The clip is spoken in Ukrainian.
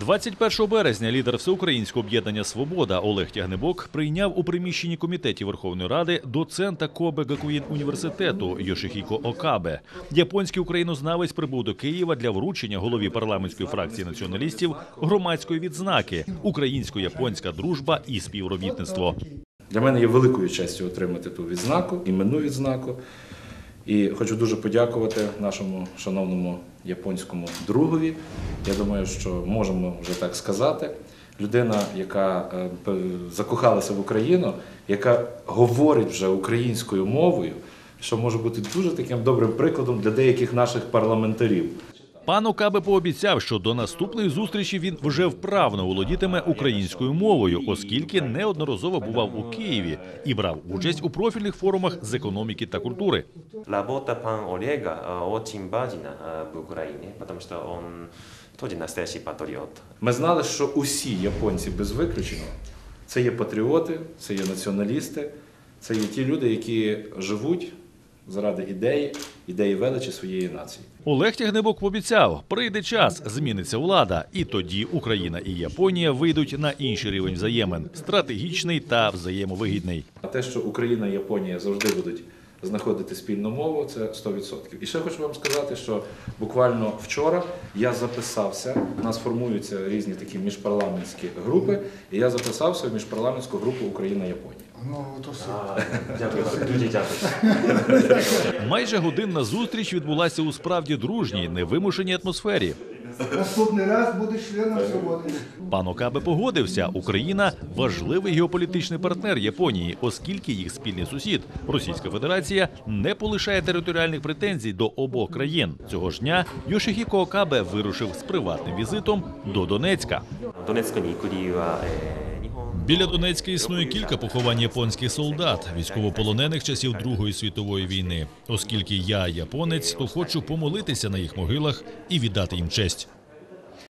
21 березня лідер Всеукраїнського об'єднання Свобода Олег Тягнебок прийняв у приміщенні комітетів Верховної Ради доцента Кобе Гакуїн університету Йошихіко Окабе. Японський українознавець прибув до Києва для вручення голові парламентської фракції націоналістів громадської відзнаки Українсько-японська дружба і співробітництво. Для мене є великою честю отримати ту відзнаку, іменну відзнаку. І хочу дуже подякувати нашому шановному японському другові. Я думаю, що можемо вже так сказати. Людина, яка е, закохалася в Україну, яка говорить вже українською мовою, що може бути дуже таким добрим прикладом для деяких наших парламентарів. Пан Окабе пообіцяв, що до наступної зустрічі він вже вправно володітиме українською мовою, оскільки неодноразово бував у Києві і брав участь у профільних форумах з економіки та культури. Работа пан Олега очень важна в Украине, потому что он тоже настоящий патриот. Ми знали, що усі японці без виключення це є патріоти, це є націоналісти, це є ті люди, які живуть заради ідеї, ідеї величі своєї нації. Олег Тягнебок пообіцяв, прийде час, зміниться влада, і тоді Україна і Японія вийдуть на інший рівень взаємин стратегічний та взаємовигідний. А те, що Україна і Японія завжди будуть знаходити спільну мову, це 100%. І ще хочу вам сказати, що буквально вчора я записався. У нас формуються різні такі міжпарламентські групи, і я записався в міжпарламентську групу Україна-Японія. Ну, то все. Дякую, дуже дякую. Майже годинна зустріч відбулася у справді дружній, невимушеній атмосфері. Наступний раз будеш членом свободи. Пан Окабе погодився. Україна важливий геополітичний партнер Японії, оскільки їх спільний сусід Російська Федерація не полишає територіальних претензій до обох країн. Цього ж дня Йошихіко Окабе вирушив з приватним візитом до Донецька. Біля Донецька існує кілька поховань японських солдат, військовополонених часів Другої світової війни. Оскільки я японець, то хочу помолитися на їх могилах і віддати їм честь.